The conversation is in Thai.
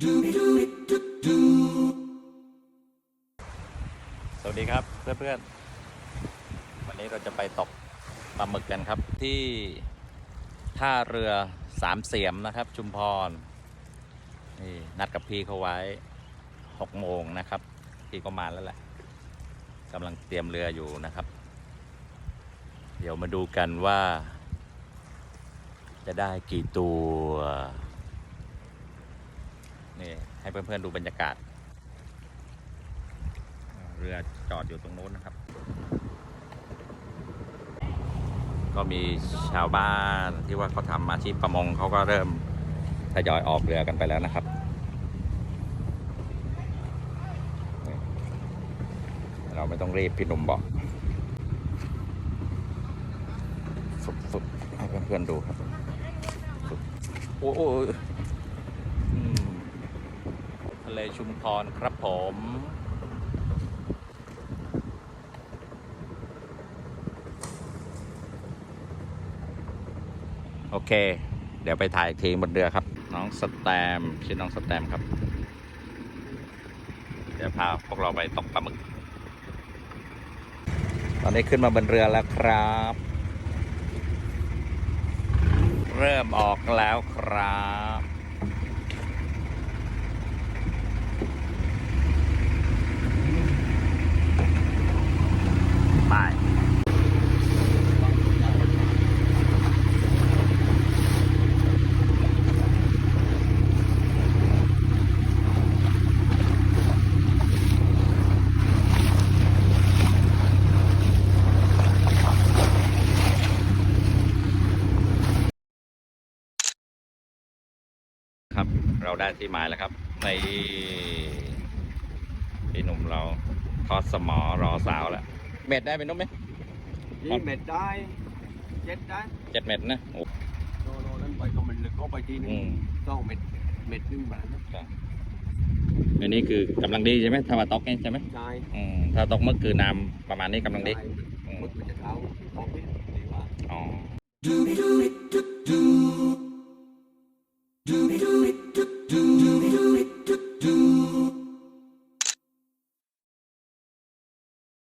สวัสดีครับเพื่อนๆ วันนี้เราจะไปตกปลาหมึกกันครับที่ท่าเรือสามเสียมนะครับ ชุมพรนี่นัดกับพี่เขาไว้หกโมงนะครับ พี่ก็มาแล้วแหละกำลังเตรียมเรืออยู่นะครับ เดี๋ยวมาดูกันว่า จะได้กี่ตัว นี่ให้เพื่อนๆดูบรรยากาศ เรือจอดอยู่ตรงโน้นนะครับ ก็มีชาวบ้านที่ว่าเขาทำอาชีพประมงเขาก็เริ่มทยอยออกเรือกันไปแล้วนะครับเราไม่ต้องรีบพี่หนุ่มบอกฝึกฝึกให้เพื่อนๆดูครับโอ้โห ทะเลชุมพรครับผม โอเค เดี๋ยวไปถ่ายอีกทีบนเรือครับ น้องสแตมชื่อน้องสแตมครับ เดี๋ยวพาพวกเราไปตกปลาหมึก ตอนนี้ขึ้นมาบนเรือแล้วครับ เริ่มออกแล้วครับ ไป ครับ เราได้ที่หมายแล้วครับ ในพี่หนุ่มเราทอดสมอรอสาวแล้ว เม็ดได้เป็นนุ่มไหมยี่เม็ดได้เจ็ดได้เจ็ดเม็ดนะโอ้โลโลนั้นไปก็มันลึกก็ไปทีนึงอืมต้องเม็ดเม็ดหนึงบาทนะอันนี้คือกำลังดีใช่ไหมถ้าว่าตอกนี่ใช่ไหมใช่อืมถ้าตอกเมื่อคือน้ำประมาณนี้กำลังดีใช่อืมมึกมันจะเท้าของพี่ดีว่าอ๋อ